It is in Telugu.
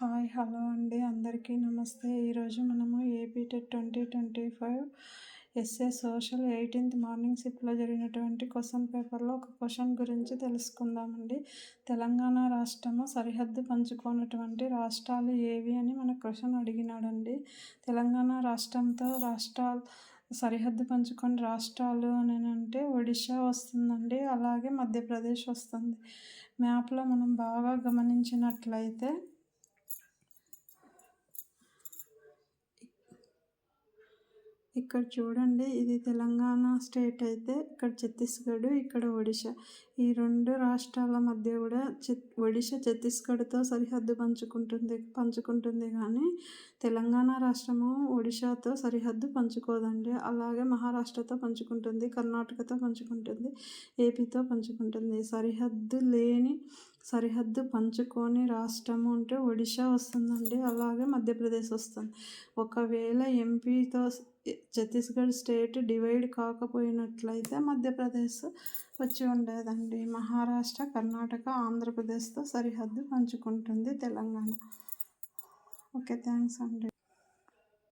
హాయ్ హలో అండి. అందరికీ నమస్తే. ఈరోజు మనము AP TET twenty twenty five SA social eighteenth morning షిఫ్ట్లో జరిగినటువంటి క్వశ్చన్ పేపర్లో ఒక క్వశ్చన్ గురించి తెలుసుకుందామండి. తెలంగాణ రాష్ట్రము సరిహద్దు పంచుకున్నటువంటి రాష్ట్రాలు ఏవి అని మన క్వశ్చన్ అడిగినాడండి. తెలంగాణ రాష్ట్రంతో రాష్ట్రాలు సరిహద్దు పంచుకొని రాష్ట్రాలు అని అంటే ఒడిశా వస్తుందండి అలాగే మధ్యప్రదేశ్ వస్తుంది. మ్యాప్లో మనం బాగా గమనించినట్లయితే ఇక్కడ చూడండి ఇది తెలంగాణ స్టేట్ అయితే ఇక్కడ ఛత్తీస్గఢ్ ఇక్కడ ఒడిశా. ఈ రెండు రాష్ట్రాల మధ్య కూడా ఒడిశా ఛత్తీస్గఢ్తో సరిహద్దు పంచుకుంటుంది పంచుకుంటుంది కానీ తెలంగాణ రాష్ట్రము ఒడిశాతో సరిహద్దు పంచుకోదండి. అలాగే మహారాష్ట్రతో పంచుకుంటుంది కర్ణాటకతో పంచుకుంటుంది ఏపీతో పంచుకుంటుంది. సరిహద్దు లేని సరిహద్దు పంచుకొని రాష్ట్రం ఉంటే ఒడిశా వస్తుందండి. అలాగే మధ్యప్రదేశ్ వస్తుంది. ఒకవేళ ఎంపీతో ఛత్తీస్గఢ్ స్టేట్ డివైడ్ కాకపోయినట్లయితే మధ్యప్రదేశ్ వచ్చి ఉండేదండి. మహారాష్ట్ర కర్ణాటక ఆంధ్రప్రదేశ్తో సరిహద్దు పంచుకుంటుంది తెలంగాణ. ఓకే థ్యాంక్స్ అండి.